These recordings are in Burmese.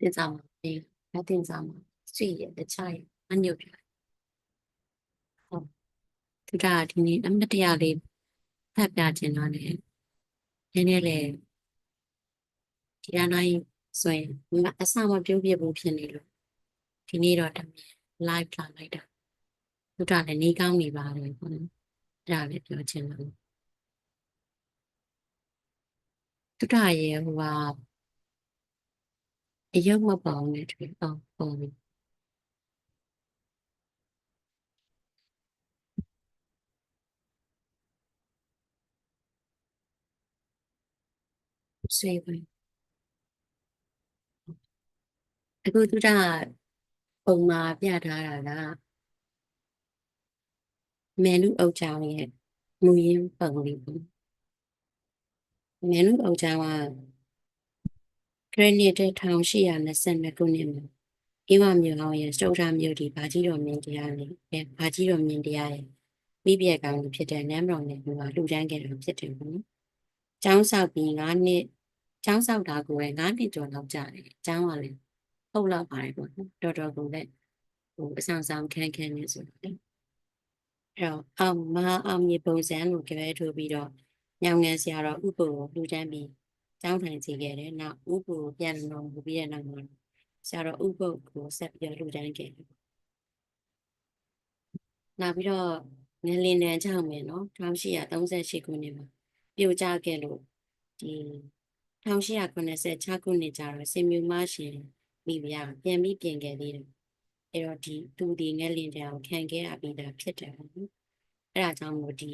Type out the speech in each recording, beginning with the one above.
တင်စားမှာဒီအတင်စားမှာဆွေရတခြားရအညုတ်ပြဟုတ်သူကဒီနေ့အမတ်တရားလေးဖတ်ပြခြင်းတော့လေနည်းနည်းလေဒီအနိုင်ဆိုရင်အဆမပြုံးပြဘူးဖြစ်နေလို့ဒီနေ့တော့တမင် live လာလိုက်တာသူကလည်းနေကောင်းနေပါလေပေါ့နော်အဲ့ဒါလည်းပြောချင်လို့သူကရဲ့ဟိုက အယုတ်မပေါင်းနဲ့တွေ့အောင်ပုံပြီဆွေးပဲအခုသူကပုံမှာပြထားတာကမယ်နုအုပ်ချောင်းရဲ့မူရင်းပုံလေးပေါ့မယ်နုအုပ်ချောင်းက ခရစ်နှစ်တဲ့1822ခုနှစ်မှာဧဝမြို့ဟောင်းရဲ့စတုထမြို့ဒီဘာကြီးတော်မြင်တရားလေးအဲဘာကြီးတော်မြင်တရားရဲ့မိပြက်ကောင်ဖြစ်တဲ့နမ်းတော်နဲ့ကလူတန်းခဲ့တာဖြစ်တယ်ပေါ့နော်။ကျောင်းဆောက်ပြီး9နှစ်ကျောင်းဆောက်တာကိုပဲ9နှစ်ကျော်လောက်ကြာတယ်။ကျောင်းကလည်းဟုတ်လောက်ပါတယ်ပေါ့နော်။တော်တော်ကိုလည်းဟိုအဆောင်ဆောင်ခန်းခန်းနေဆိုတော့လေ။အဲ့တော့အောင်မဟာအောင်မြေပုံစံလို့ကြွဲထုတ်ပြီးတော့ညောင်ငယ်ဆရာတော်ဥပ္ပကိုလူတန်းပြီး ကျောင်းထိုင်စီခဲ့တယ်။နောက်ဥပ္ပကိုပြန်တော်မူပြီးတဲ့နောက်မှာဆရာတော်ဥပ္ပုတ်ကိုဆက်ပြီးတော့လူတန်းခဲ့တယ်။နောက်ပြီးတော့ငလင်တန်းကြောင့်မယ်နော်1838ခုနှစ်မှာပြိုကျခဲ့လို့ဒီ1886ခုနှစ်ကျတော့စင်မြူမရှင်မိဖုရားပြန်ပြီးပြင်ခဲ့သေးတယ်။အဲ့တော့ဒီသူဒီငလင်တန်းကိုခံခဲ့ရပြီးသားဖြစ်တယ်ပေါ့နော်။အဲ့ဒါကြောင့်မို့ဒီ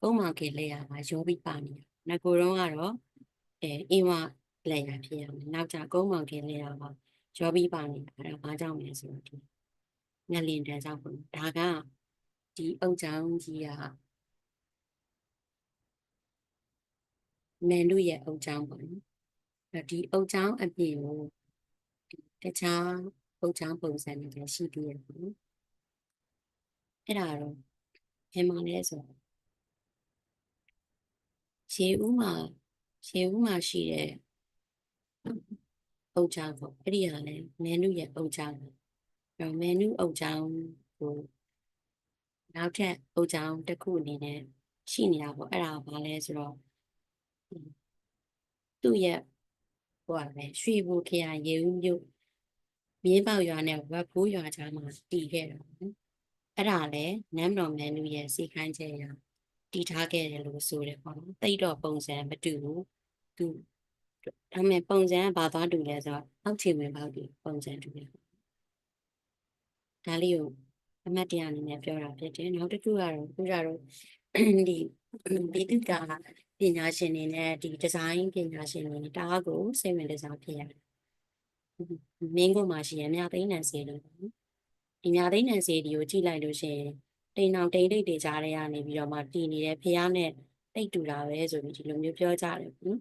ပုံမှန်ကလေးရမှာရောပြီးပါနေတာ။ငကိုတော့ကတော့ အဲအင်းဝလက်ရဖြစ်ရမယ်။နောက်ကြကုန်းမောင်ကလေးရမှာရောပြီးပါနေတာအဲ့ဒါဘာကြောင့်လဲဆိုတော့ဒီငလင်တန်းကြောင့်ပေါ့နော်ဒါကဒီအုတ်ချောင်းကြီးကမန်တို့ရဲ့အုတ်ချောင်းပေါ့နော်အဲ့ဒီအုတ်ချောင်းအပြင်ကိုတခြားအုတ်ချောင်းပုံစံတွေလည်းရှိသေးတယ်ပေါ့နော်အဲ့ဒါတော့ဘယ်မှာလဲဆိုတော့ရေဦးမှာ ရေဦးမှာရှိတဲ့အုတ်ချောင်းပေါ့အဲ့ဒီဟာလည်းမန်တို့ရဲ့အုတ်ချောင်းအဲ့တော့မန်တို့အုတ်ချောင်းကိုနောက်ထပ်အုတ်ချောင်းတစ်ခုအနေနဲ့ရှိနေတာပေါ့အဲ့ဒါကဘာလဲဆိုတော့သူ့ရဲ့ဟိုပါပဲရွှေဘူခရိုင်ရေဦးမြို့မြင်းပေါရွာနဲ့ဝက်ဖိုးရွာကြားမှာတည်ခဲ့တာပေါ့နော်အဲ့ဒါလည်းနမ်တော်မန်တို့ရဲ့စီခိုင်းချက်ရ တည်ထားခဲ့တယ်လို့ဆိုတယ်ပေါ့နော်တိတ်တော့ပုံစံမတူဘူးသူဒါပေမဲ့ပုံစံကဘာသွားတူလဲဆိုတော့အောက်ခြေဝင်ပေါက်ဒီပုံစံတူတယ်ဒါလေးကိုအမတ်တရားအနေနဲ့ပြောတာဖြစ်တယ်နောက်တစ်ခုကတော့ခုကြတော့ဒီဒီတုကပညာရှင်တွေနဲ့ဒီဒီဇိုင်းပညာရှင်တွေတအားကိုစိတ်ဝင်စားဖြစ်ရတယ်မင်းကမှရှိရမြသိန်းနံစီလို့ဒီမြသိန်းနံစီဒီကိုကြည့်လိုက်လို့ရှိရင် တိမ်အောင်တိမ်တိတ်တွေကြားထဲကနေပြီးတော့မှတည်နေတဲ့ဖះနဲ့တိတ်တူတာပဲဆိုပြီးဒီလိုမျိုးပြောကြတယ်နော်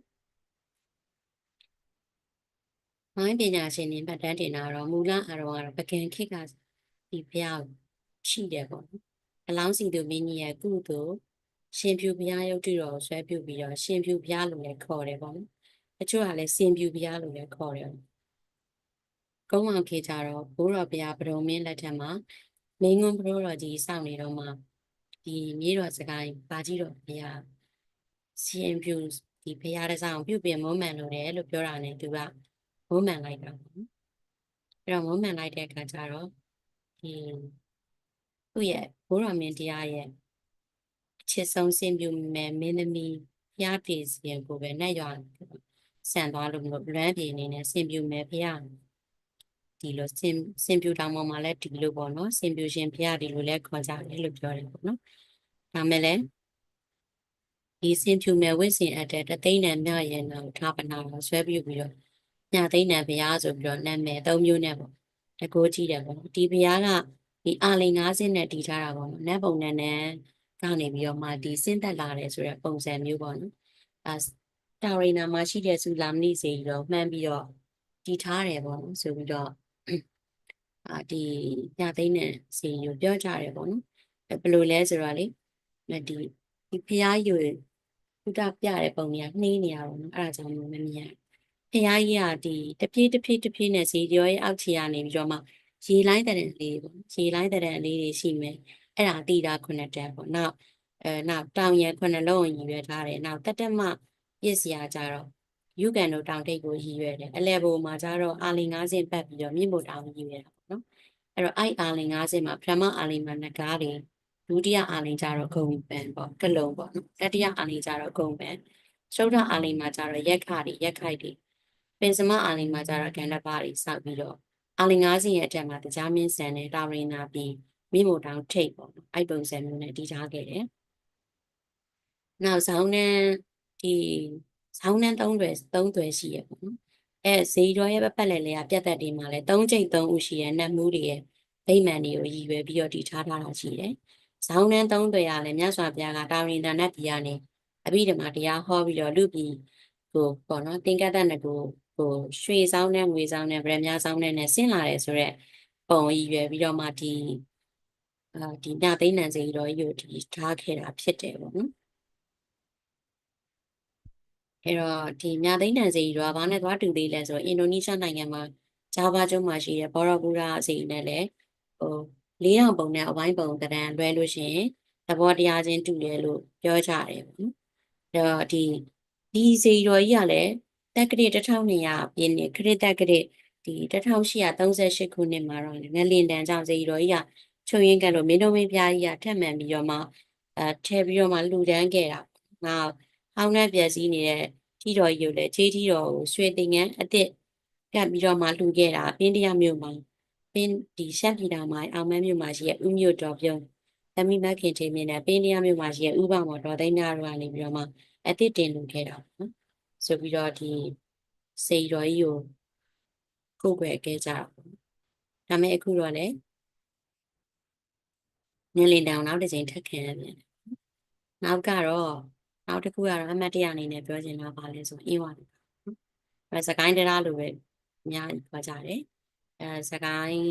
မိုင်းပညာရှင်တွေမှတ်တမ်းတင်တာတော့မူလအရောကတော့ပကံခိကဒီဘုရားရှိတယ်ပေါ့နော်အလောင်းစီသူမင်းကြီးရဲ့ကုသိုလ်ရှင်ဖြူဘုရားရုပ်တုတော်ကိုဆွဲပြုပြီးတော့ရှင်ဖြူဘုရားလို့လည်းခေါ်တယ်ပေါ့နော်အချို့ကလည်းစင်ဖြူဘုရားလို့လည်းခေါ်တယ်ကုန်းအောင်ခေကြတော့ဘိုးတော်ဘုရားဗဒုံမင်းလက်ထက်မှာ မင်းငွန်းဘိုးတော်ကြီးစောင့်နေတော့မှဒီမြေတော်စကိုင်းဘာကြီးတော်ဘုရားရှင်ဖြူဒီဘုရားတစောင်းပြုတ်ပြင်မုံမှန်လို့တယ်လို့ပြောတာနဲ့သူကမုံမှန်လိုက်တာပေါ့နော်အဲ့တော့မုံမှန်လိုက်တဲ့အခါကျတော့ဒီသူ့ရဲ့ဘိုးတော်မင်းတရားရဲ့အချစ်ဆုံးစင်ပြူမဲ့မင်းသမီးဖျားပြေစီရင်ကိုပဲနဲ့ရွာဆန်သွားလို့မျိုးလွမ်းပြေနေနဲ့စင်ပြူမဲ့ဖျား ဒီလိုစင်စင်ပြူတောင်ပေါ်မှာလည်းဒီလိုပေါ့နော်စင်ပြူရှင်ဖျားဒီလိုလဲခေါ်ကြတယ်လို့ပြောတယ်ပေါ့နော်ဒါမဲ့လည်းဒီစင်ဖြူမဲ့ဝိစင်အပ်တဲ့တသိန်းနဲ့မြရဲ့နောက်ထားပနာကိုဆွဲပြုပြီးတော့ညသိန်းနဲ့ဘုရားဆိုပြီးတော့နာမည်သုံးမျိုးနဲ့ပေါ့တကိုးကြည့်တယ်ပေါ့ဒီဘုရားကဒီအာလိန်90နဲ့တည်ထားတာပေါ့နော်နတ်ပုံနဲ့နဲ့ကနေပြီးတော့မှဒီဆင်းသက်လာတယ်ဆိုတဲ့ပုံစံမျိုးပေါ့နော်အဲတာရိနာမှာရှိတဲ့ဆူလာမဏိစေကြီးတော့မှန်းပြီးတော့တည်ထားတယ်ပေါ့နော်ဆိုပြီးတော့ အာဒီညသိန်းနဲ့စေကြီးကိုပြောကြတယ်ပေါ့နော်ဘယ်လိုလဲဆိုတော့လေဒီဒီဖျားယူဘုရားပြတဲ့ပုံကြီးကနှေးနေရတော့နော်အဲ့ဒါကြောင့်မမြင်ဖះကြီးကဒီတဖြည်းတဖြည်းတဖြည်းနဲ့ဇီကျော်ရဲ့အောက်ခြေကနေပြီးတော့မှရေလိုင်းတဲ့တဲ့လေးပေါ့ရေလိုင်းတဲ့တဲ့လေးတွေရှိမယ်အဲ့ဒါတီတာခုနှစ်တက်ပေါ့နောက်အဲနောက်တောင်ရယ်ခုနှစ်လုံးကိုရည်ရွယ်ထားတယ်နောက်တက်တက်မပြည့်စရာကြတော့ယူကန်တို့တောင်ထိပ်ကိုရည်ရွယ်တယ်အလဲဘိုမှာကြတော့အာလီ90ပတ်ပြီးတော့မြင့်မို့တောင်ရည်ရွယ်တာပေါ့နော် အဲ့တော့အဲ့အာလီ90မှာပထမအာလီမှာငကားတွေဒုတိယအာလီကြတော့ဂုံပန်ပေါ့ကလုံပေါ့နော်တတိယအာလီကြတော့ဂုံပန်သုဒ္ဓအာလီမှာကြတော့ရက်ခတွေရက်ခိုက်တွေပင်စမအာလီမှာကျတော့ကန္နပါတွေစောက်ပြီးတော့အာလီ90ရဲ့အထက်မှာတရားမင်းဆန်နဲ့တာရင်နာပြီးမိမို့တောင်ထိတ်ပေါ့နော်အဲ့ပုံစံမျိုးနဲ့တည်ထားခဲ့တယ်။နောက်ဇောင်းနှန်းဒီဇောင်းနှန်းသုံးတွေသုံးတွေရှိရပေါ့နော်။ အဲဇေဒီတော်ရဲ့ပတ်လက်လေးကပြတ်သက်တွေမှာလဲ၃ချိန်၃ဥရှိရဲ့နတ်မှုတွေရဲ့ဗိမာန်တွေကိုရည်ရွယ်ပြီးတော့တည်ထားထားတာရှိတယ်။ဇောင်းနှန်းသုံးတွေကလည်းမြတ်စွာဘုရားကတာရင်တန်နဲ့ပြည်ကနေအဘိဓမ္မာတရားဟောပြီးတော့လူပြည်ကိုပေါ့နော်သင်္ကတ္တနကိုဟိုရွှေဆောင်နဲ့ငွေဆောင်နဲ့ဗရမ ्या ဆောင်နဲ့နဲ့ဆင်းလာတယ်ဆိုတော့ပုံရည်ရွယ်ပြီးတော့မှဒီအာဒီညသိန်းနံစီတော်ကြီးကိုဒီထားခဲ့တာဖြစ်တယ်ပေါ့နော် အဲ့တော့ဒီညသိန်းနံစီတော်ကဘာနဲ့သွားတူသေးလဲဆိုတော့အင်ဒိုနီးရှားနိုင်ငံမှာဂျာဗာကျွန်းမှာရှိတဲ့ဘောရဘူရာစီနဲ့လည်းဟိုလေးတောင်ပုံနဲ့အဝိုင်းပုံတရံလွဲလို့ရှိရင်သဘောတရားချင်းတူတယ်လို့ပြောကြတယ်ပေါ့နော်အဲ့တော့ဒီဒီစီတော်ကြီးကလည်းတက္ကရာ1200ပြည့်နှစ်ခရစ်တက္ကရာဒီ1838ခုနှစ်မှာတော့ငလင်တန်ကြောင့်စီတော်ကြီးကချုပ်ရင်းကလို့မင်းတို့မင်းပြားကြီးကထက်မှန်ပြီးတော့မှအဲထည့်ပြီးတော့မှလူဒန်းခဲ့တာ။နောက် ဟောင်းနှံ့ပြည့်စည်နေတဲ့ထီတော်ကြီးကိုလည်းခြေထီတော်ကိုရွှေတင်ငန်းအစ်စ်ကပ်ပြီးတော့မှလူခဲ့တာပင်းတရားမြို့မှာပင်းဒီရှက်ပြည်တော်မှာအောင်မန်းမြို့မှာရှိတဲ့ဥမြို့တော်ပြုံးသမီးမခင်ထေမြင့်နဲ့ပင်းတရားမြို့မှာရှိတဲ့ဥပမော်တော်သိန်းများတို့ကနေပြီးတော့မှအစ်စ်တင်လူခဲ့တာပေါ့နော်။ဆိုပြီးတော့ဒီစေတော်ကြီးကိုကိုယ်ွယ်ခဲ့ကြတာပေါ့နော်။ဒါမဲ့အခုတော့လည်းငလင်တောင်နောက်တစ်ချိန်ထပ်ခံရပြန်တယ်။နောက်ကတော့ နောက်တစ်ခုကတော့အမတ်တရအနေနဲ့ပြောချင်တာပါလဲဆိုအင်းဝါတယ်နော်။အဲစကိုင်းတရားလိုပဲအများကြီးပြောကြတယ်။အဲစကိုင်း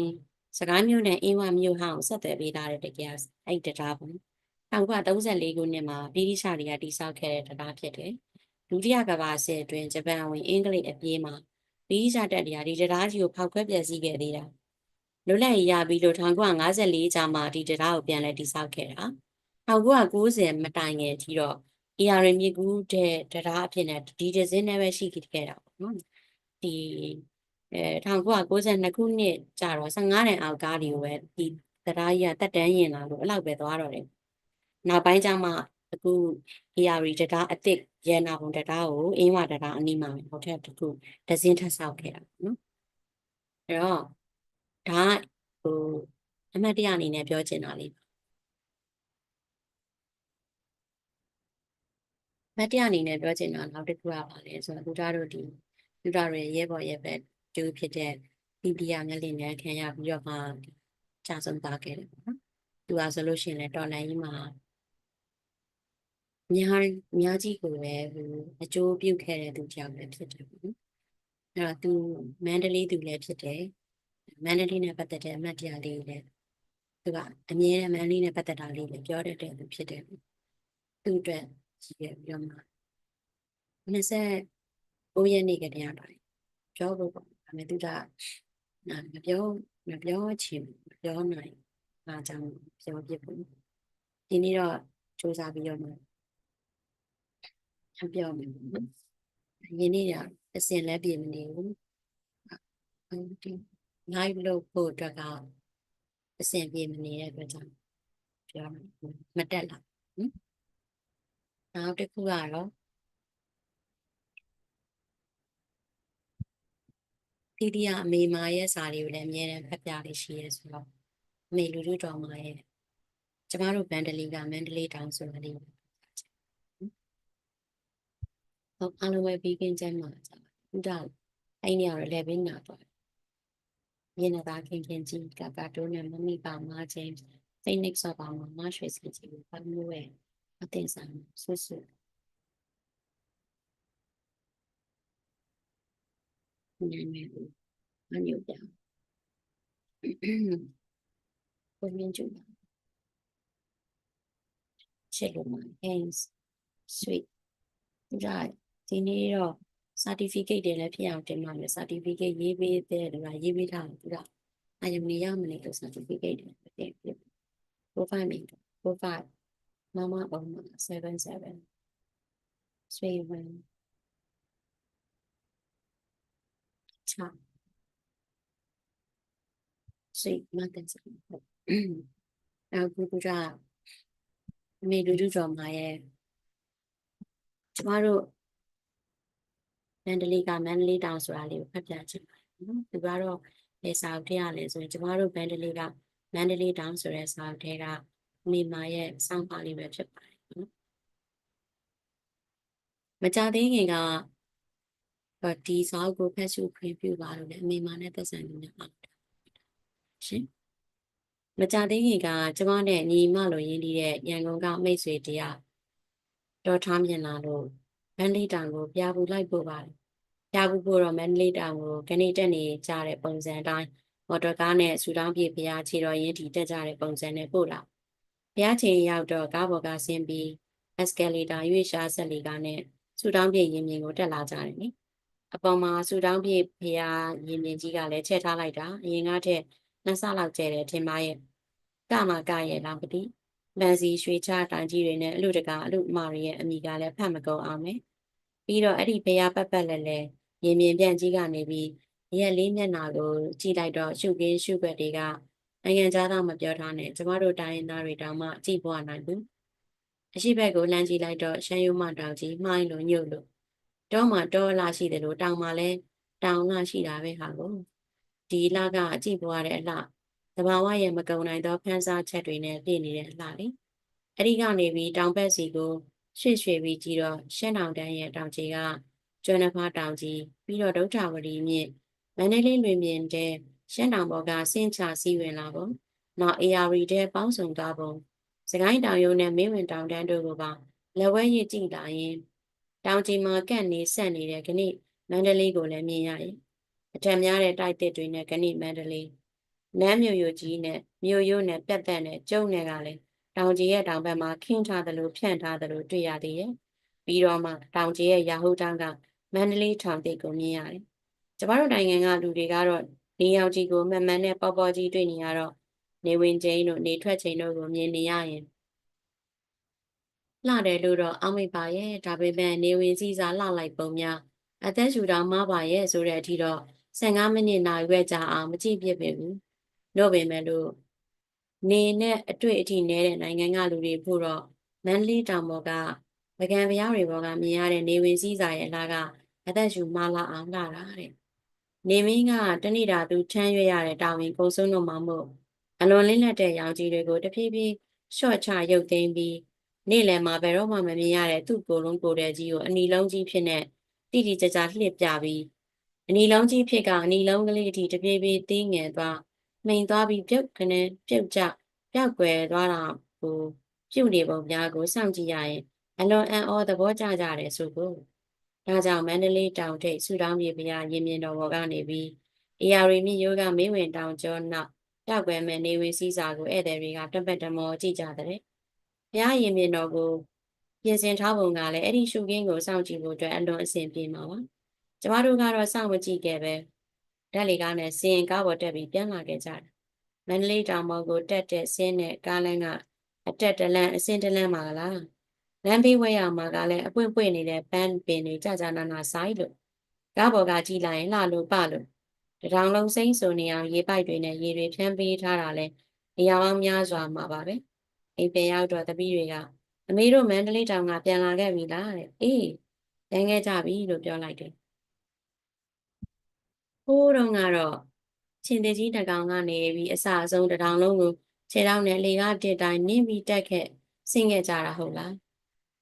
စကိုင်းမြို့နယ်အင်းဝါမြို့ဟောင်းဆက်သွယ်ပေးထားတဲ့တကယ်အဲ့တရားပေါ့နော်။1934ခုနှစ်မှာဗြိတိရှတွေကတိစောက်ခဲ့တဲ့တရားဖြစ်တယ်။ဒုတိယကမ္ဘာစစ်အတွင်းဂျပန်ဝင်အင်္ဂလိပ်အပြေးမှာဗြိတိရှတပ်တွေကဒီတရားကြီးကိုဖောက်ခွဲပျက်စီးခဲ့သေးတာ။လွတ်လပ်ရေးရပြီးလို့1954ကျမှဒီတရားကိုပြန်လည်တိစောက်ခဲ့တာ1990မတိုင်ခင်အထိတော့ AR မြေကူးတဲ့တရားအဖြစ်နဲ့ဒီဒီဇင်းနဲ့ပဲရှိခဲ့တာပေါ့နော်ဒီအဲ1992ခုနှစ်ကျတော့15တန်အောက်ကားတွေကိုပဲဒီတရားကြီးကတက်တန်းရင်လာလို့အဲ့လောက်ပဲသွားတော့တယ်နောက်ပိုင်းကျမှအခု AR တရားအစ်စ်ရန်နာဘုံတရားကိုအင်းဝတရားအနီးမှာဟိုထက်တခုဒဇင်းထပ်ဆောက်ခဲ့တာပေါ့နော်အဲ့တော့ဒါဟိုအမှတ်တရအနေနဲ့ပြောချင်တာလေး မတ်တရအနေနဲ့ပြောချင်တာနောက်တစ်ခုကပါလဲဆိုတော့လူသားတို့ဒီလူသားတွေရဲဘော်ရဲဘက်တူဖြစ်တဲ့ပိပိယငလင်နဲ့ခံရပြီးတော့မှကြာဆုံးသွားခဲ့တယ်ပေါ့နော်သူကဆိုလို့ရှိရင်လည်းတော်လိုင်းကြီးမှာများများကြီးကိုပဲဟိုအကျိုးပြုခဲ့တဲ့သူကြောင့်လည်းဖြစ်တယ်ပေါ့နော်အဲ့တော့သူမန္တလေးသူလည်းဖြစ်တယ်မန္တလေးနဲ့ပတ်သက်တဲ့အမှတ်တရလေးလည်းသူကအမြဲတမ်းမန္တလေးနဲ့ပတ်သက်တာလေးလည်းပြောတတ်တဲ့သူဖြစ်တယ်သူအတွက် ရှိခဲ့ပြီးတော့မှ29ရက်နေ့ကတည်းကပါတယ်ပြောဖို့ပေါ့ဒါပေမဲ့သူကနာမပြောမပြောချင်မပြောနိုင်အားကြောင့်ပြောပြဖို့ဒီနေ့တော့စူးစမ်းပြီးတော့မှပြောမယ်ပေါ့နော်ယင်းနေ့ကအစင်လည်းပြင်မနေဘူးဟုတ်ဒီ live လုပ်ဖို့အတွက်ကအစင်ပြေမနေတဲ့အတွက်ကြောင့်ပြောမတက်လာနော် နောက်တစ်ခုကတော့တီတီကအမေမာရဲ့စာလေးကိုလည်းအမြဲတမ်းဖတ်ပြလေးရှိရဲဆိုတော့အမေလူလူတော်မာရဲ့ကျမတို့ဗန်ဒလီကမန္တလေးတောင်ဆိုတာလေးဟုတ်အားလုံးပဲပြီးကင်းချမ်းမှာကြပါဥဒါအဲ့နေရာတော့လည်းဘင်းနာတော့မျက်နှာသားခင်ခင်ကြီးကကတိုးနဲ့မမိပါမချင်းစိတ်နိစ္စပါမှာမရွှေစီကြီးကိုပတ်မျိုးရဲ့ အသိဆိုင်ဆွဆွညနေအညုပြကိုမြင်ကြည့်ချက်လို့မှာ hands sweet ဒါဒီနေ့တော့ certificate တွေလည်းဖြစ်အောင်တင်ပါမယ် certificate ရေးပေးတဲ့လူကရေးပေးထားတယ်သူကအာယုံနေရမနေလို့ certificate တွေတင်ပြ profile မိ profile မမအောင်77 three one ချစိတ်မကန်စဟုတ်အခုကအမေလူလူကျော်မှာရဲ့ကျမတို့မန္တလေးကမန္တလေးတောင်ဆိုတာလေးကိုဖတ်ပြချင်ပါတယ်နော်သူကတော့လေစာအုပ်ထဲရလဲဆိုရင်ကျမတို့မန္တလေးကမန္တလေးတောင်ဆိုတဲ့စာအုပ်ထဲက မိမာရဲ့စောင့်ပါလေးပဲဖြစ်ပါတယ်နော်မကြသေးခင်ကဒီစာအုပ်ကိုဖတ်ရှုခွင့်ပြုပါလို့လည်းအမိမာနဲ့သက်ဆိုင်နေတယ်ပေါ့ရှင်မကြသေးခင်ကကျမနဲ့ညီမလိုရင်းနှီးတဲ့ရန်ကုန်ကမိတ်ဆွေတရားတော်ထားမြင်လာလို့မန္တလေးတောင်ကိုပြပူလိုက်ပို့ပါတယ်ပြပူပို့တော့မန္တလေးတောင်ကိုခဏတက်နေကြတဲ့ပုံစံတိုင်းမော်တော်ကားနဲ့ဆူတောင်းပြေဖျားခြေတော်ရင်းတီတက်ကြတဲ့ပုံစံနဲ့ပို့လာ ဖျားချိန်ရောက်တော့ကားပေါ်ကဆင်းပြီး escalator ရွေ့ရှားဆက်လီကားနဲ့ဆူတောင်းပြေရင်မြင်ကိုတက်လာကြတယ်နိအပေါ်မှာဆူတောင်းပြေဖျားရင်မြင်ကြီးကလည်းချက်ထားလိုက်တာအရင်ကထက်နှစ်ဆလောက်ကျဲတယ်ထင်ပါရဲ့ကမှကရဲ့လားမသိလန်စီရွှေချတိုင်ကြီးတွေနဲ့အလူတကာအလူအမတွေရဲ့အမိကလည်းဖတ်မကုန်အောင်မယ်ပြီးတော့အဲ့ဒီဖျားပတ်ပတ်လဲလဲရင်မြင်ပြန့်ကြီးကနေပြီးရက်လေးမျက်နှာကိုကြည့်လိုက်တော့ရှုကင်းရှုွက်တွေက နိုင်ငံသားတော့မပြောထားနဲ့ကျမတို့တိုင်းရင်းသားတွေတောင်မှကြည့်ပေါ်နိုင်ဘူးအရှိဘက်ကိုလမ်းကြည့်လိုက်တော့ရှမ်းရုံမတောင်ကြီးမှိုင်းလို့ညုတ်လို့တောမှတောလာရှိတယ်လို့တောင်မှလည်းတောင်လာရှိတာပဲဟာကိုဒီလကအကြည့်ပေါ်ရတဲ့အလှတဘာဝရဲ့မကုံနိုင်သောဖန်ဆားချက်တွေနဲ့ပြည့်နေတဲ့အလှလေအဲ့ဒီကနေပြီးတောင်ဘက်စီကိုရွှေ့ရွှေ့ပြီးကြည့်တော့ရှမ်းတောင်တန်းရဲ့တောင်ကြီးကကျွန်းနှဖားတောင်ကြီးပြီးတော့ဒုဋ္ဌဝရီမြင့်မန္တလေးလွင်ပြင်တဲ့ ရှမ်းတောင်ဘော်ကဆင်းချစီးဝင်လာပုံနောက် AR တဲ့ပေါင်းစုံသွားပုံစကိုင်းတောင်ရုံနဲ့မင်းဝင်တောင်တန်းတို့ကိုပါလက်ဝဲရည်ကြည့်လာရင်တောင်ကြီးမှာကန့်နေဆက်နေတဲ့ခဏိမန္တလေးကိုလည်းမြင်ရရင်အထက်များတဲ့တိုက်တစ်တွေနဲ့ခဏိမန္တလေးနမ်းမြို့ရိုကြီးနဲ့မြို့ရိုးနဲ့ပြတ်သက်နဲ့ကျုံနဲ့ကလည်းတောင်ကြီးရဲ့တောင်ဘက်မှာခင်းထားသလိုဖြန့်ထားသလိုတွေ့ရသေးရဲ့ပြီးတော့မှတောင်ကြီးရဲ့ရာဟုတောင်ကမန္တလေးထောင်တိတ်ကိုမြင်ရတယ်ကျမတို့နိုင်ငံကလူတွေကတော့ နေရောင်ကြီးကိုမှန်မှန်နဲ့ပေါ်ပေါ်ကြီးတွေ့နေရတော့နေဝင်ချိန်တို့နေထွက်ချိန်တို့ကိုမြင်နေရရင်လှတယ်လို့တော့အောက်မိပါရဲ့ဒါပေမဲ့နေဝင်စည်းစားလှလိုက်ပုံများအသက်ရှူတောင်မပါရဲ့ဆိုတဲ့အထိတော့15မိနစ်နာရွယ်ကြာအောင်မကြည့်ပြစ်ပေဘူးတို့ပေမဲ့လို့နေနဲ့အတွေ့အထိနဲတဲ့နိုင်ငံကလူတွေဖို့တော့မန္တလေးတောင်ပေါ်ကပကံဖျားတွေပေါ်ကမြင်ရတဲ့နေဝင်စည်းစားရဲ့အလားကအသက်ရှူမလာအောင်လှတာတဲ့ နေမင်းကတဏိတာသူထမ်းရွရတဲ့တာဝန်ကိုဆုံးတော့မှမို့အလွန်လင်းလက်တဲ့ရောင်ကြီးတွေကိုတဖြည်းဖြည်းရှော့ချရုပ်သိမ်းပြီးနေ့လယ်မှာဘယ်တော့မှမမြင်ရတဲ့သူ့ကိုယ်လုံးကိုယ်တဲ့ကြီးကိုအနီလုံးကြီးဖြစ်နေတိတိကျကျလှစ်ပြပြီးအနီလုံးကြီးဖြစ်ကအနီလုံးကလေးအထိတပြေးပြေးသေးငယ်သွားမှိန်သွားပြီးပြုတ်ခနဲ့ပြုတ်ကျပျောက်ကွယ်သွားတာကိုပြုတ်နေပုံများကိုစောင့်ကြည့်ရရင်အလွန်အံ့ဩသဘောကျကြတယ်ဆိုကို ဒါကြောင့်မန္တလေးတောင်ထိပ်ဆူတောင်းမြေပြရင်မြင်တော်ဘော်ကနေပြီးအေယာရီမြယောကမင်းဝင်တောင်ကျော်နောက်ပြောက်ွယ်မဲ့နေဝင်စည်းစာကိုဧည့်သည်တွေကတပတ်တမောကြည့်ကြတဲ့ဘုရားရင်မြင်တော်ကိုပြင်ဆင်ထားပုံကလည်းအဲ့ဒီရှုခင်းကိုစောင့်ကြည့်ဖို့အတွက်အလွန်အဆင်ပြေမှာပါကျမတို့ကတော့စောင့်မကြည့်ခဲ့ပဲဓာတ်လေကားနဲ့စင်ကားပေါ်တက်ပြီးပြန်လာခဲ့ကြတယ်မန္တလေးတောင်ပေါ်ကိုတက်တဲ့ဆင်းတဲ့ကားလမ်းကအတက်တလန့်အစင်းတလန့်မှာလား လမ်းဘေးဝဲရမှာကလည်းအပွင့်ပွင့်နေတဲ့ပန်းပင်တွေကြာကြာနာနာဆိုင်လို့ကားပေါ်ကကြည့်လိုက်ရင်လှလို့ပလို့တထောင်လုံးစိမ့်ဆိုနေအောင်ရေပိုက်တွေနဲ့ရေတွေဖြန်းပေးထားတာလဲနေရာပေါင်းများစွာမှာပါပဲအိမ်ပြန်ရောက်တော့တပည့်တွေကအမေတို့မန္တလေးတောင်ကပြန်လာခဲ့ပြီလားတဲ့အေးပြန်ခဲ့ကြပြီလို့ပြောလိုက်တယ်ဟိုးတော့ကတော့ချင်းတကြီးတကောင်ကနေပြီးအစအဆုံးတထောင်လုံးကိုခြေထောက်နဲ့လေကားတစ်တိုင်းနင်းပြီးတက်ခဲ့ဆင်းခဲ့ကြတာဟုတ်လား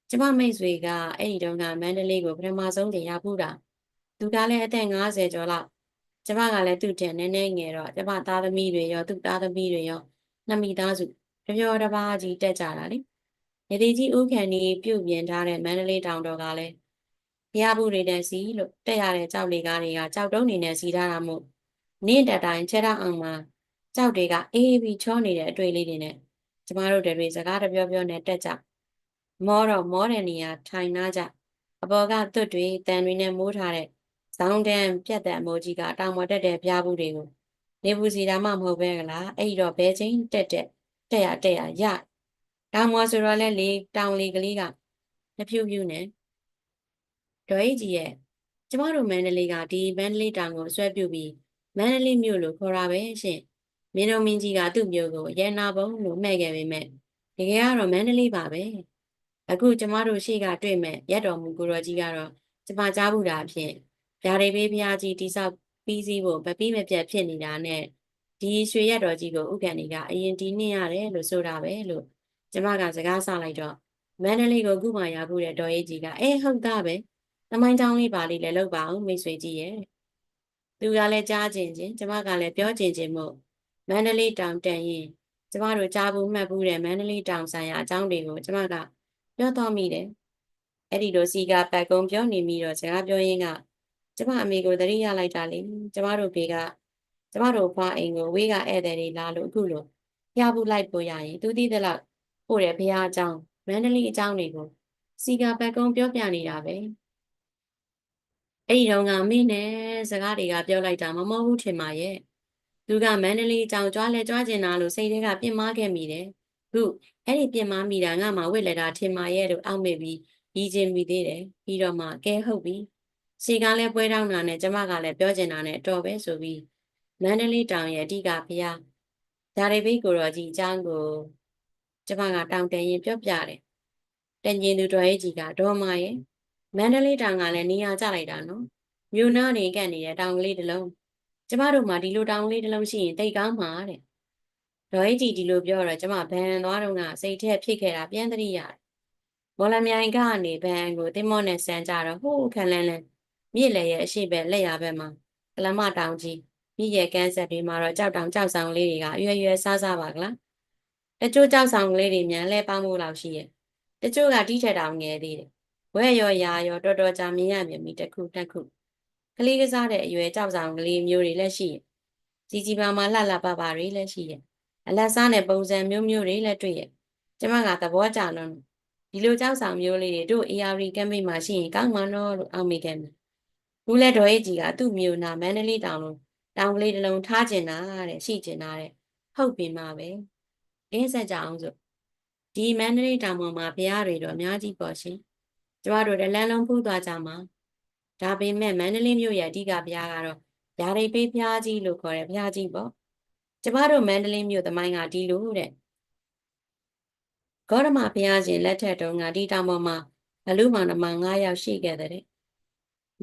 ကျမမိတ်ဆွေကအဲ့ဒီတုန်းကမန္တလေးကိုပထမဆုံးတင်ရဖူးတာသူကလည်းအသက်50ကျော်လောက်ကျမကလည်းသူ့တင်နည်းနည်းငယ်တော့ကျမသားသမီးတွေရောသူ့သားသမီးတွေရောနှမိသားစုတပြောတပါးကြီးတက်ကြတာလေရည်ကြီးဥခံဒီပြုတ်ပြင်ထားတဲ့မန္တလေးတောင်တော်ကလည်းဘုရားဘူးတွေနဲ့စီလို့တက်ရတဲ့ကြောက်လေကားတွေကကြောက်တုံးနေနဲ့စီထားတာမို့နင့်တက်တိုင်းခြေထောက်အောင်မှာကြောက်တွေကအေးပြီးချောနေတဲ့အတွေ့လေးတွေနဲ့ကျမတို့တွေစကားတပြောပြောနဲ့တက်ကြ မောတော့မောတဲ့နေရာထိုင်နာကြအပေါ်ကသွတ်တွေတန်တွေနဲ့မိုးထားတဲ့ဇောင်းတန်းပြတ်တဲ့အမိုးကြီးကတောင်ပေါ်တက်တဲ့ဖျားဘူးတွေကိုနေပူစီတာမှမဟုတ်ပဲကလားအဲ့ဒီတော့ဘဲချင်းတက်တက်တက်ရတက်ရရတောင်ပေါ်ဆိုတော့လဲလေတောင်လေကလေးကနှဖြူဖြူနဲ့ဒေါ်အိကြီးရဲ့ကျမတို့မန္တလေးကဒီမန္တလေးတောင်ကိုဆွဲပြုတ်ပြီးမန္တလေးမြို့လို့ခေါ်တာပဲရှင်မင်းတို့မင်းကြီးကသူ့မြို့ကိုရဲနာဘုံလို့မှဲ့ခဲ့ပေမဲ့တကယ်ကတော့မန္တလေးပါပဲ အခုကျမတို့ရှေ့ကတွေ့မဲ့ရက်တော်မူကိုရောကြီးကတော့ကျမကြားဘူးတာဖြင့်ဗျာဒိဘေးဘုရားကြီးတိဆောက်ပြီးစီးဖို့မပြီးမပြတ်ဖြစ်နေတာနဲ့ဒီရွှေရက်တော်ကြီးကိုဥက္ကန်ကြီးကအရင်ဒီနှစ်ရတယ်လို့ဆိုတာပဲလို့ကျမကစကားဆလိုက်တော့မန္တလေးကိုခုမှရဖို့တဲ့တော်ရေးကြီးကအေးဟုတ်သားပဲသမိုင်းချောင်းလေးပါလေးလည်းလောက်ပါအောင်မိတ်ဆွေကြီးရဲ့သူကလည်းကြားကျင်ချင်းကျမကလည်းပြောကျင်ချင်းမို့မန္တလေးတောင်တန်ရင်ကျမတို့ကြားဘူးမှတ်ဘူးတဲ့မန္တလေးတောင်ဆိုင်ရာအကြောင်းတွေကိုကျမက ပြောတော့မိတယ်အဲ့ဒီလိုစီကပတ်ကုံပြောနေမိတော့စကားပြောရင်းကကျမအမေကိုသတိရလိုက်တာလေကျမတို့ဘေကကျမတို့ဖွားအိမ်ကိုဝေးကဧည့်သည်တွေလာလို့အခုလိုဖျားဘူးလိုက်ပို့ရရင်သူသိသလောက်ပို့တယ်ဖះအကြောင်းမန္တလေးအကြောင်းတွေကိုစီကပတ်ကုံပြောပြနေတာပဲအဲ့ဒီတော့ကမင်းနဲ့စကားတွေကပြောလိုက်တာမမဟုတ်ဘူးထင်ပါရဲ့သူကမန္တလေးအကြောင်းကြွားလဲကြွားကျင်တာလို့စိတ်ထဲကပြင်မာခဲ့မိတယ် ခုအဲ့ဒီပြင်မာမိတာငါမှဝစ်လက်တာထင်ပါရဲ့လို့အောက်မေ့ပြီးရည်ချင်းမိသေးတယ်ပြီးတော့မှကဲဟုတ်ပြီစီကလည်းပွဲတောင်းတာနဲ့ကျမကလည်းပြောကျင်တာနဲ့တော်ပဲဆိုပြီးမန္တလေးတောင်ရဲ့အဓိကဘုရားဒါရိဘိတ်ကိုတော်ကြီးအကြောင်းကိုကျမကတောင်တန်ရင်ပြောပြတယ်တန်ကျင်သူတော်ရဲ့ကြီးကဒေါ်မရဲ့မန္တလေးတောင်ကလည်းနေရာကျလိုက်တာနော်မြို့နာနေကပ်နေတဲ့တောင်ကလေးတစ်လုံးကျမတို့မှာဒီလိုတောင်လေးတစ်လုံးရှိရင်တိတ်ကောင်းမှာတဲ့ ဒေါ်ရဲ့ကြီးဒီလိုပြောတော့ကျမဘန်သွားတော့ကစိတ်ထက်ဖြစ်ခဲ့တာပြန်သတိရတယ်မော်လမြိုင်ကနေဘန်ကိုတင်မောနဲ့ဆန်းကြတော့ဟိုးခလန်းလန်းမြစ်လေရဲ့အရှိပဲလက်ရဘက်မှာကလမတောင်ကြီးမြစ်ရဲ့ကန်းဆက်တွေမှာတော့ကြောက်တောင်ကြောက်ဆောင်လေးတွေကအရွယ်ရွယ်ဆားဆားပါကလားတချို့ကြောက်ဆောင်ကလေးတွေမြန်လဲပေါင်းမှုလောက်ရှိရဲ့တချို့ကတီးထက်တောင်ငယ်သေးတယ်ဝဲရော်ရာရော်တော်တော်ကြာမြင်ရမြင်ပြီးတစ်ခုတစ်ခုကလေးကစားတဲ့အရွယ်ကြောက်ဆောင်ကလေးမျိုးတွေလည်းရှိရဲ့ကြီးကြီးပါမာလှလှပပတွေလည်းရှိရဲ့ အလက်စားနဲ့ပုံစံမျိုးမျိုးတွေလည်းတွေ့ရဲ့ကျမကသဘောကျလို့ဒီလိုကြောက်ဆောင်မျိုးလေးတွေတို့ ARD ကမ်ပိန်းမှာရှိရင်ကောင်းမှာနော်လို့အောက်မိခဲ့တယ်ဘူးလက်တော်ရဲ့ကြီးကသူ့မျိုးနာမန္တလေးတောင်လို့တောင်ကလေးတစ်လုံးထားကျင်တာတဲ့ရှိကျင်တာတဲ့ဟုတ်ပြီမှာပဲအင်းဆက်ကြအောင်ဆိုဒီမန္တလေးတောင်ပေါ်မှာဘုရားတွေတော့အများကြီးပေါ့ရှင်ကျမတို့တလန်းလုံးဖူးသွားကြမှာဒါပေမဲ့မန္တလေးမြို့ရဲ့အဓိကဘုရားကတော့ယာရိပေးဘုရားကြီးလို့ခေါ်တဲ့ဘုရားကြီးပေါ့ ကျမတို့မန္တလေးမြို့သမိုင်းကဒီလိုတဲ့ဂေါရမဘုရားရှင်လက်ထက်တုန်းကဒီတောင်ပေါ်မှာဘလူမောင်နှမ9ယောက်ရှိခဲ့တဲ့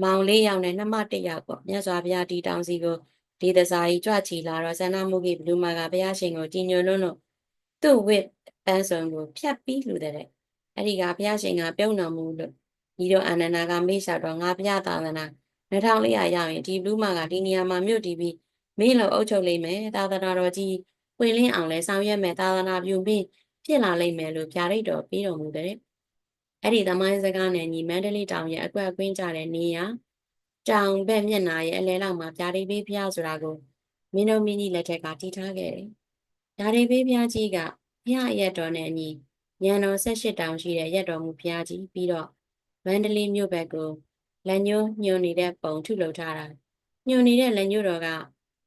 မောင်၄ယောက်နဲ့နှမ1ယောက်ပေါ့မြတ်စွာဘုရားဒီတောင်စီကိုဒီသစာကြီးကြွချီလာတော့ဇန္နမုဂိဘလူမာကဘုရားရှင်ကိုကြည်ညိုလွန်းလို့သူ့ဝိပန်းစုံကိုဖြတ်ပြီးလူတဲ့အဲ့ဒီကဘုရားရှင်ကပြုံးတော်မူလို့ညီတော်အာနန္ဒာကမေ့လျှောက်တော့ငါဘုရားသာသနာ2400ရရင်ဒီဘလူမာကဒီနေရာမှာမြို့တည်ပြီး မင်းလုံအုပ်ချုပ်လိမ့်မယ်သာသနာတော်ကြီးပွင့်လင်းအောင်လဲဆောင်ရွက်မယ်သာသနာပြုပြီးဖြစ်လာလိမ့်မယ်လို့ဗျာဒိတ်တော်ပြီးတော်မူတဲ့အဲ့ဒီသမိုင်းစကားနဲ့ညီမန္တလေးတောင်ရဲ့အကွက်အကွင်းကြတဲ့နေရာတောင်ဘက်မျက်နာရဲ့အလဲလောက်မှာဗျာဒိတ်ပေးဖျားဆိုတာကိုမင်းတို့မင်းကြီးလက်ထက်ကတည်ထားခဲ့တယ်။ဗျာဒိတ်ပေးဖျားကြီးကဖျားရက်တော်နဲ့အညီညံတော်၁၈တောင်ရှိတဲ့ရက်တော်မူဖျားကြီးပြီးတော့မန္တလေးမြို့ဘက်ကိုလက်ညှိုးညွှန်နေတဲ့ပုံထုလုပ်ထားတာညွှန်နေတဲ့လက်ညှိုးတော်က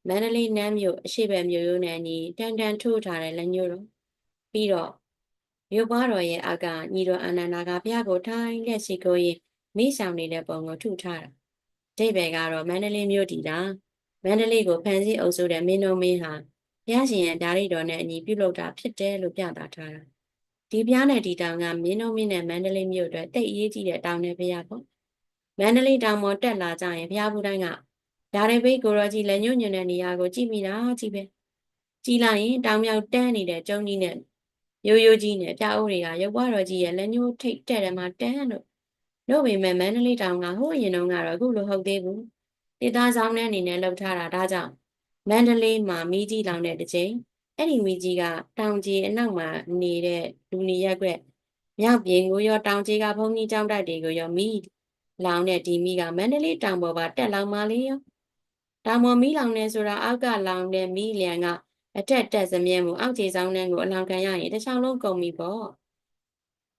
မန္တလေးနန်းမြို့အရှိဘက်မြို့ရိုးနဲ့အညီတန်တန်ထိုးထားတဲ့လက်ညှိုးတော်ပြီးတော့ရုပ်ပွားတော်ရဲ့အကညီတော်အနန္ဒာကဘုရားကိုထိုင်လက်ရှိကိုရင်မိဆောင်နေတဲ့ပုံကိုထုထားတာဒိဗေကတော့မန္တလေးမြို့တည်တာမန္တလေးကိုဖန်ဆီးအုပ်စိုးတဲ့မင်းတို့မင်းဟာဘုရားရှင်ရဲ့ဓာရီတော်နဲ့အညီပြုလုပ်တာဖြစ်တယ်လို့ပြသထားတာဒီဘုရားနဲ့ဒီတောင်ကမင်းတို့မင်းနဲ့မန္တလေးမြို့အတွက်တိတ်အရေးကြီးတဲ့တောင်နဲ့ဘုရားပေါ့မန္တလေးတောင်ပေါ်တက်လာကြရင်ဘုရားဘူးတိုင်းက ဓာရီဘိတ်ကိုရောကြီးလက်ညှိုးညွန်တဲ့နေရာကိုကြည့်မိတာကြည့်ပဲကြည်လိုက်ရင်တောင်မြောက်တန်းနေတဲ့ကျုံကြီးနဲ့ရိုးရိုးကြီးနဲ့ပြအိုးတွေကရုပ်ဘွားတော်ကြီးရဲ့လက်ညှိုးထိတ်တဲ့တယ်မှာတန်းလို့တို့ပေမဲ့မန္တလေးတောင်ကဟိုးအရင်တုန်းကတော့အခုလိုဟုတ်သေးဘူးတိသားဆောင်တဲ့အနေနဲ့လှုပ်ထားတာဒါကြောင့်မန္တလေးမှာမိကြီးလောင်တဲ့တစ်ချိန်အဲ့ဒီမိကြီးကတောင်ကြီးအနောက်မှာနေတဲ့လူနေရက်ွက်မြောက်ပြင်ကိုရောတောင်ကြီးကဘုံကြီးကျောင်းတိုက်တွေကိုရောမိလောင်တဲ့ဒီမိကမန္တလေးတောင်ပေါ်ပါတက်လောင်ပါလေရော တောင်ပေါ်မိလောင်နေဆိုတာအောက်ကလောင်တဲ့မိလျံကအထက်တက်စမြဲမှုအောက်ခြေဆောင်နှန်းကိုအလောင်ခံရရင်တစ်ချောင်းလုံးကုန်ပြီပေါ့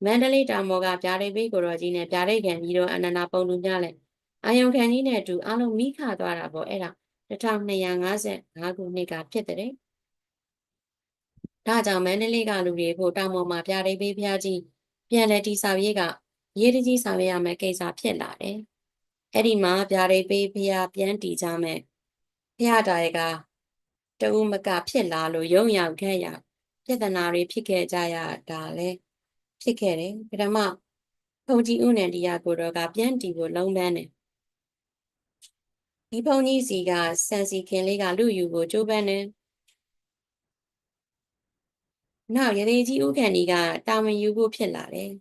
မန္တလေးတောင်ပေါ်ကဗျာဒိတ်ဘေးကိုတော်ကြီးနဲ့ဗျာဒိတ်ခံကြီးတို့အနန္ဒပုံလူညလဲအာယုံခံကြီးနဲ့အတူအလုံးမိခသွားတာပေါ့အဲ့ဒါ1255ခုနှစ်ကဖြစ်တဲ့ဒါကြောင့်မန္တလေးကလူတွေဖို့တောင်ပေါ်မှာဗျာဒိတ်ဘေးဖျားကြီးပြန်လဲတီစာရေးကရေးတကြီးဆောင်ရမယ်ကိစ္စဖြစ်လာတယ်အဲ့ဒီမှာဗျာဒိတ်ဘေးဖျားပြန်တီကြမယ် ဖျားတာရကတူမကဖြစ်လာလို့ရုံရောက်ခဲ့ရပြဿနာတွေဖြစ်ခဲ့ကြရတာလဲဖြစ်ခဲ့တယ်ပထမဘုံကြီးဦးနန္ဒီယာကိုတော့ကပြန်တီကိုလုံးပန်းတယ်ဒီဘုံကြီးစီကစံစီခင်လေးကလူယူကိုကြိုးပန်းတယ်နောက်ရသေးကြီးဦးခန်ဒီကတာဝန်ယူဖို့ဖြစ်လာတယ်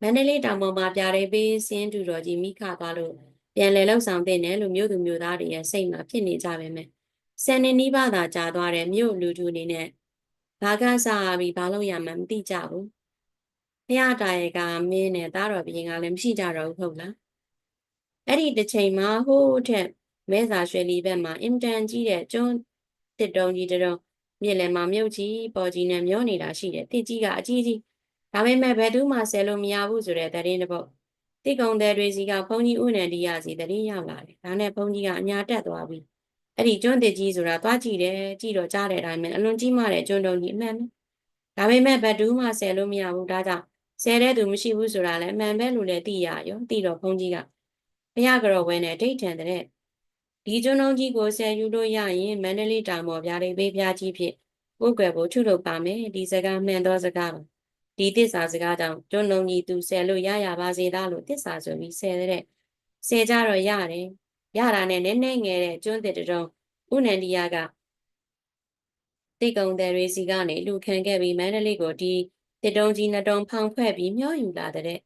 မန္တလေးတောင်ပေါ်မှာပြရဲပေးစင်းတူတော်ကြီးမိခသွားလို့ ပြန်လည်လောက်ဆောင်တဲ့နယ်လို့မြို့သူမြို့သားတွေရဲ့စိတ်မှာဖြစ်နေကြပါမယ်ဆန်နေနီးပါးသာကြာသွားတဲ့မြို့လူထုအနေနဲ့ဘာကစားပြီးဘာလို့ရမှန်းမသိကြဘူးဖះတာရဲ့ကမင်းနဲ့သားတော်ဘရင်ကလည်းမရှိကြတော့ဘူးဟုတ်လားအဲ့ဒီတစ်ချိန်မှာဟိုးထက်မဲစာရွှေလီဘက်မှာအင်တန်ကြီးတဲ့ကျွန်းတစ်တုံကြီးတုံးမြစ်လယ်မှာမြုပ်ကြီးပေါ်ကြီးနဲ့မျောနေတာရှိတယ်တစ်ကြီးကအကြီးကြီးဒါပေမဲ့ဘယ်သူမှဆယ်လို့မရဘူးဆိုတဲ့သတင်းတစ်ပုဒ် တိကုံတဲ့တွေစီကဘုန်းကြီးဦးနန္ဒီရစီသတင်းရောက်လာတယ်ဒါနဲ့ဘုန်းကြီးကအညာတက်သွားပြီအဲ့ဒီကျွန်းတစ်ကြီးဆိုတာသွားကြည့်တယ်ကြည့်တော့ကြားတဲ့အတိုင်းပဲအလွန်ကြီးမားတဲ့ကျွန်းတုံကြီးအမှန်ပဲဒါပေမဲ့ဘယ်သူမှဆယ်လို့မရဘူးဒါကြောင့်ဆယ်တဲ့သူမရှိဘူးဆိုတာလည်းအမှန်ပဲလို့လည်းသိရရောသိတော့ဘုန်းကြီးကဘုရားကြော်ဝဲနဲ့ဒိဋ္ဌံတဲ့ဒီကျွန်းလုံးကြီးကိုဆယ်ယူလို့ရရင်မန္တလေးတောင်ပေါ်ဗျာဒိတ်ပေးပြားကြီးဖြစ်ကိုယ်ွယ်ဖို့ထုလုပ်ပါမယ်ဒီစကားမှန်သောစကားပါ ဒီတစ္ဆာစကားကြောင့်ကျွန်းလုံးကြီးသူဆယ်လို့ရရပါစေသားလို့တစ္ဆာဆိုပြီးဆယ်တဲ့ဆယ်ကြတော့ရတယ်ရတာနဲ့နည်းနည်းငယ်တဲ့ကျွန်းတစ်တုံးဥနန္ဒီယာကတိတ်ကုံတဲ့ရေစီကနေလူခံခဲ့ပြီးမန္တလေးကိုဒီတစ်တုံးကြီးနှစ်တုံးဖောင်ဖွဲ့ပြီးမျောယူလာတဲ့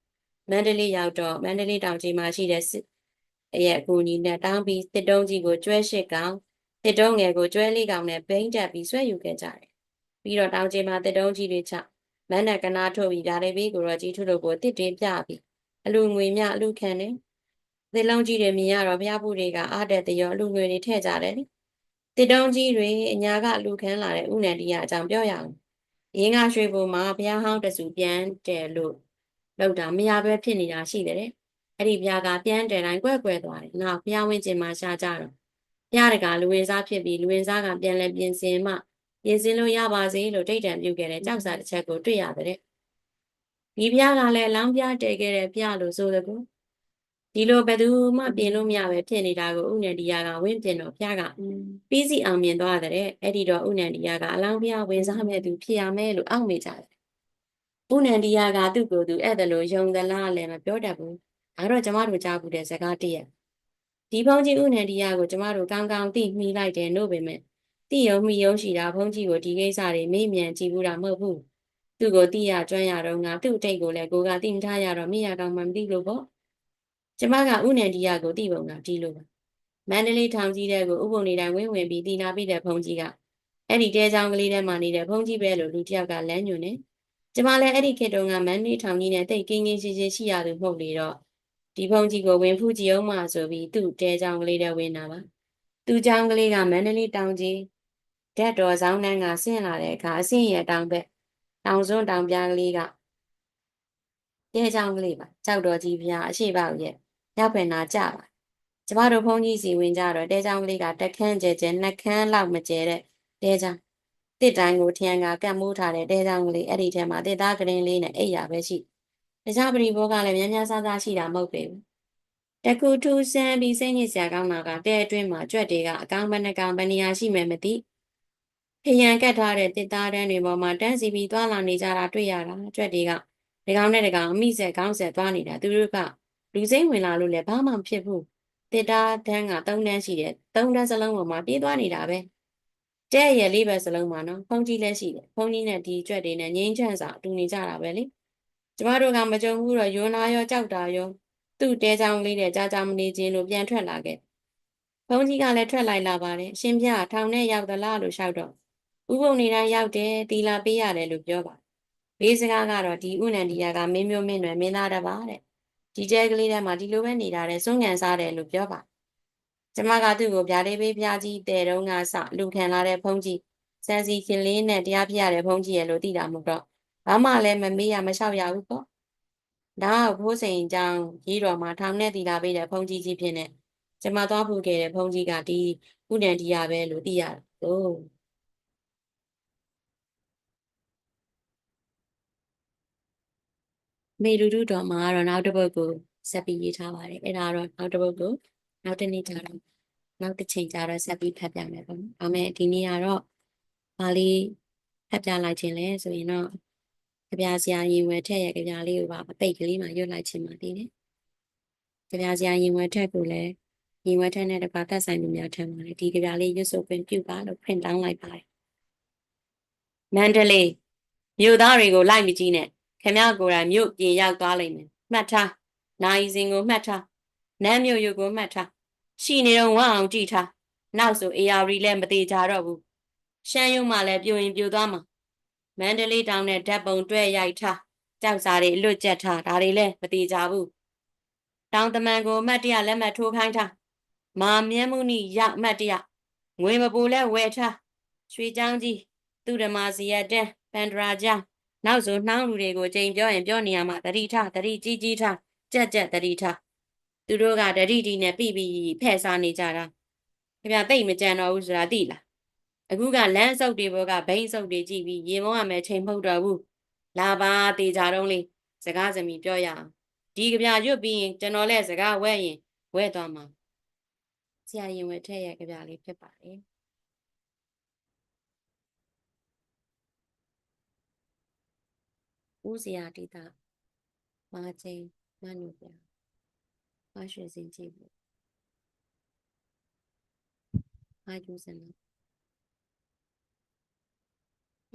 မန္တလေးရောက်တော့မန္တလေးတောင်ကြီးမှာရှိတဲ့ရဲ့အကူကြီးနဲ့တောင်းပြီးတစ်တုံးကြီးကိုကျွဲရှစ်ကောင်တစ်တုံးငယ်ကိုကျွဲလေးကောင်နဲ့ဘိန်းတက်ပြီးဆွဲယူခဲ့ကြတယ်ပြီးတော့တောင်ကြီးမှာတစ်တုံးကြီးတွေချ မန်းနဲ့ကနာထုတ်ပြီးဓာတ်လေးကိုတော့ကြီးထုလို့ကိုတစ်တွင်ပြပြီးအလူငွေမြအလူခံတယ်သစ်လုံးကြီးတွေမြင်ရတော့ဘုရားဖူတွေကအားတဲ့တရောအလူငွေတွေထည့်ကြတယ်လေတစ်တုံးကြီးတွေအညာကအလူခံလာတဲ့ဥနန္ဒီယအကြောင်းပြောရအောင်ရင်းကရွှေဘုံမှာဘုရားဟောင်းတစုပြန်တယ်လို့လောက်တာမရပဲဖြစ်နေတာရှိတယ်အဲ့ဒီဘုရားကပြန်တယ်တိုင်းကွက်ကွက်သွားတယ်နောက်ဘုရားဝင်းကျင်မှာရှားကြတော့ဘုရားတကလူဝင်စားဖြစ်ပြီးလူဝင်စားကပြန်လဲပြင်ဆင်မှ ပြင်ဆင်လို့ရပါစေလို့တိတ်တံပြုတ်ခဲ့တဲ့ကြောက်စာတစ်ချက်ကိုတွေ့ရတဲ့ဒီဘုရားကလည်းလောင်းပြတည်ခဲ့တဲ့ဘုရားလို့ဆိုတဲ့ကူဒီလိုဘယ်သူမှပြင်လို့မရပဲဖြစ်နေတာကိုဥနန္ဒီယာကဝင်းပြင်တော့ဘုရားကပြီးစီအောင်မြင်သွားတဲ့အဲ့ဒီတော့ဥနန္ဒီယာကအလောင်းဘုရားဝင်စားမဲ့သူဖြစ်ရမယ်လို့အောက်မေ့ကြတယ်ဥနန္ဒီယာကသူ့ကိုယ်သူအဲ့ဒါလိုယုံသလားလည်းမပြောတတ်ဘူးဒါတော့ကျမတို့ကြားဘူးတဲ့စကားတည်းရဒီဘုန်းကြီးဥနန္ဒီယာကိုကျမတို့ကောင်းကောင်းသိမိလိုက်တယ်လို့ပဲမဲ့ သိယုံမိယုံရှိတာဘုန်းကြီးကိုဒီကိစ္စတွေမေ့မြန်ကြည့်ဘူးတာမဟုတ်ဘူးသူ့ကိုသိရကျွမ်းရတော့ငါသူ့အတိတ်ကိုလည်းကိုကသိမထားရတော့မိရတော့မှမသိလို့ပေါ့ကျမကဥနန္ဒီယာကိုသိပုံကဒီလိုပါမန္တလေးထောင်ကြီးတဲ့ကိုဥပုံနေတိုင်းဝင်းဝင်ပြီးတည်နာပြီးတဲ့ဘုန်းကြီးကအဲ့ဒီတဲချောင်းကလေးထဲမှာနေတဲ့ဘုန်းကြီးပဲလို့လူတစ်ယောက်ကလမ်းညွှန်နေကျမလည်းအဲ့ဒီခေတ်တုန်းကမန္တလေးထောင်ကြီးနဲ့တိတ်ကင်းကင်းရှင်းရှင်းရှိရသူမဟုတ်လေတော့ဒီဘုန်းကြီးကိုဝင်ဖူးကြည့်အောင်မှဆိုပြီးသူ့တဲချောင်းကလေးထဲဝင်တာပါသူ့ချောင်းကလေးကမန္တလေးတောင်ကြီး ဓာတ်တော်ဆောင်နှန်းကဆင်းလာတဲ့အခါအဆင်းရတောင်ဘက်တောင်စွန်းတောင်ပြားကလေးကတဲချောင်းကလေးပါကြောက်တော်ကြီးပြားအရှိပေါက်ရဲ့ရောက်ဖယ်နာကြပါကျမတို့ဘုန်းကြီးစီဝင်ကြတော့တဲချောင်းကလေးကတက်ခန်းကျဲကျဲနှက်ခမ်းလောက်မကျဲတဲ့တဲချောင်းတစ်တိုင်းကိုထျံကကတ်မိုးထားတဲ့တဲချောင်းကလေးအဲ့ဒီထဲမှာတစ်သားကရင်လေးနဲ့အိပ်ရပဲရှိတခြားပရိဘောကလည်းများများဆဆရှိတာမဟုတ်ပေဘူးတကူထူဆန်းပြီးစိတ်ညစ်စရာကောင်းတာကတဲအတွင်းမှာကြွက်တွေကအကောင်ဘဏ္ဍကောင်ဘဏ္ဍရာရှိမယ်မသိ ဖျံကတ်ထားတဲ့တစ်သားတန်းတွေပေါ်မှာတန်းစီပြီးသွားလာနေကြတာတွေ့ရတာကြွက်တွေကဒီကောင်နဲ့ဒီကောင်အမိဆက်ကောင်းဆက်သွားနေတာသူတို့ကလူစိမ့်ဝင်လာလို့လည်းဘာမှမဖြစ်ဘူးတစ်သားတန်းက၃တန်းရှိတယ်၃တန်းစလုံးပေါ်မှာပြေးသွားနေတာပဲတဲ့ရဲ့လေးပဲစလုံးမှာနော်ဖုန်းကြီးလည်းရှိတယ်ဖုန်းကြီးနဲ့ဒီကြွက်တွေနဲ့ငိမ့်ချန့်စာအတူနေကြတာပဲလေကျမတို့ကမကြုံဘူးတော့ယွန်းနာရောကြောက်တာရောသူ့တဲချောင်းလေးနဲ့ကြာကြာမနေခြင်းလို့ပြန်ထွက်လာခဲ့ဖုန်းကြီးကလည်းထွက်လိုက်လာပါတယ်အရှင်ပြထောင်ထဲရောက်သလားလို့ရှောက်တော့ ဥပုံနေတိုင်းရောက်တယ်တီလာပေးရတယ်လို့ပြောပါဘေးစကားကတော့ဒီဥနန္ဒီယာကမင်းမျိုးမင်းနွယ်မင်းသားတပါတဲ့ဒီကျဲကလေးထဲမှာဒီလိုပဲနေတာတဲ့စွန့်ငံစားတယ်လို့ပြောပါကျမကသူ့ကိုဗျာလေးပေးပြားကြီးတဲတုံးကစလူခံလာတဲ့ဖုန်းကြီးစံစီခင်လေးနဲ့တရားပြရတဲ့ဖုန်းကြီးရဲ့လို့သိတာမဟုတ်တော့ဘာမှလည်းမမေးရမလျှောက်ရဘူးပေါ့ဒါကဘိုးစိန်အကြောင်းကြီးတော်မှာထောင်နဲ့တီလာပေးတဲ့ဘုန်းကြီးကြီးဖြစ်နေကျမသွားဖို့ခဲ့တဲ့ဘုန်းကြီးကဒီဥဒန်တီရပဲလို့သိရတာဟု မေလူတို့တော်မှာကတော့နောက်တစ်ပုဒ်ကိုဆက်ပြီးရေးထားပါတယ်အဲ့ဒါကတော့နောက်တစ်ပုဒ်ကိုနောက်တစ်နေ့ကျတော့နောက်တစ်ချိန်ကျတော့ဆက်ပြီးဖတ်ပြမယ်ပေါ့နော်။ဒါပေမဲ့ဒီနေ့ကတော့ပါဠိဖတ်ပြလိုက်ခြင်းလဲဆိုရင်တော့ကြပြဆရာရင်ဝယ်ထက်ရဲ့ကြပြလေးကိုပါအပိတ်ကလေးမှာရွတ်လိုက်ခြင်းပါတည်တယ်။ကြပြဆရာရင်ဝယ်ထက်ကိုလည်းရင်ဝယ်ထက်နဲ့တပါသက်ဆိုင်မှုများထမ်းပါတယ်ဒီကြပြလေးရွတ်ဆိုခွင့်ပြုပါလို့ဖွင့်တောင်းလိုက်ပါတယ်။မန္တလေးမြို့သားတွေကိုလိုက်မကြည့်နဲ့ ခမရကိုယ်တိုင်မြို့ပြင်ရောက်သွားလိမ့်မယ်မှတ်ထားနိုင်စဉ်ကိုမှတ်ထားနမ်းမြို့ရုပ်ကိုမှတ်ထားရှိနေတော့ဝမ်းအောင်ကြည့်ထားနောက်ဆို AR လည်းမသေးကြတော့ဘူးရှမ်းရုံမှလည်းပြိုရင်ပြိုသွားမှာမန္တလေးတောင်နဲ့ဓာတ်ပုံတွဲရိုက်ထားကြောက်စားတွေအလွတ်ကျက်ထားဒါတွေလည်းမသေးကြဘူးတောင်တမန်ကိုအမှတ်တရလက်မှတ်ထိုးခိုင်းထားမာမြဲမှုနိရအမှတ်တရငွေမပူလဲဝယ်ထားရွှေချောင်းကြီးသူဓမ္မစီရတဲ့ပန္ဒရာကျောင်း နောက်ဆိုနှောင်းလူတွေကိုချိန်ပြောရင်ပြောနေရမှာတတိထတတိကြီးကြီးထကြက်ကြက်တတိထသူတို့ကတတိတီနဲ့ပြီပြီဖဲ့စားနေကြတာခင်ဗျာတိတ်မကြံတော့ဘူးဆိုတာသိလားအခုကလမ်းစုပ်တွေဘောကဘိန်းစုပ်တွေကြည့်ပြီးရေမောရမယ်ချိန်မဟုတ်တော့ဘူးလာပါတေကြတော့လေစကားစမီပြောရအောင်ဒီကြပြရွတ်ပြီးရင်ကျွန်တော်လည်းစကားဝဲရင်ဝဲသွားမှာဆရာရင်ဝဲထက်ရဲ့ကြပြလေးဖြစ်ပါတယ် ဦးစရာတိတာမာချင်းမနုပြမရွှေစင်ကြည့်ဘူးအာယူစနာ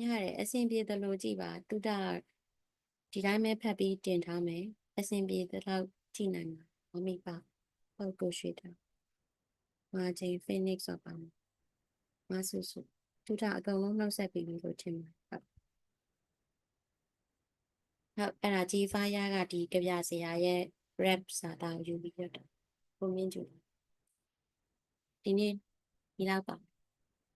ရတယ်အဆင်ပြေသလိုကြည့်ပါတုဒ္ဒဒီတိုင်းပဲဖတ်ပြီးတင်ထားမယ်အဆင်ပြေသလောက်ကြည့်နိုင်မှာမမိပါဟုတ်ကိုရွှေတာမာချင်း phoenix ဆိုပါမယ်မဆူဆူတုဒ္ဒအကုန်လုံးနှုတ်ဆက်ပြီးပြီလို့ထင်ပါတယ် ဟုတ်ဟုတ်အဲ့ဒါဂျီဖာယာကဒီကြပြစရာရဲ့ rap စာသားကိုယူပြီးတော့ပုံမြင့်ကျူဒီနေ့ဒီလောက်ပါ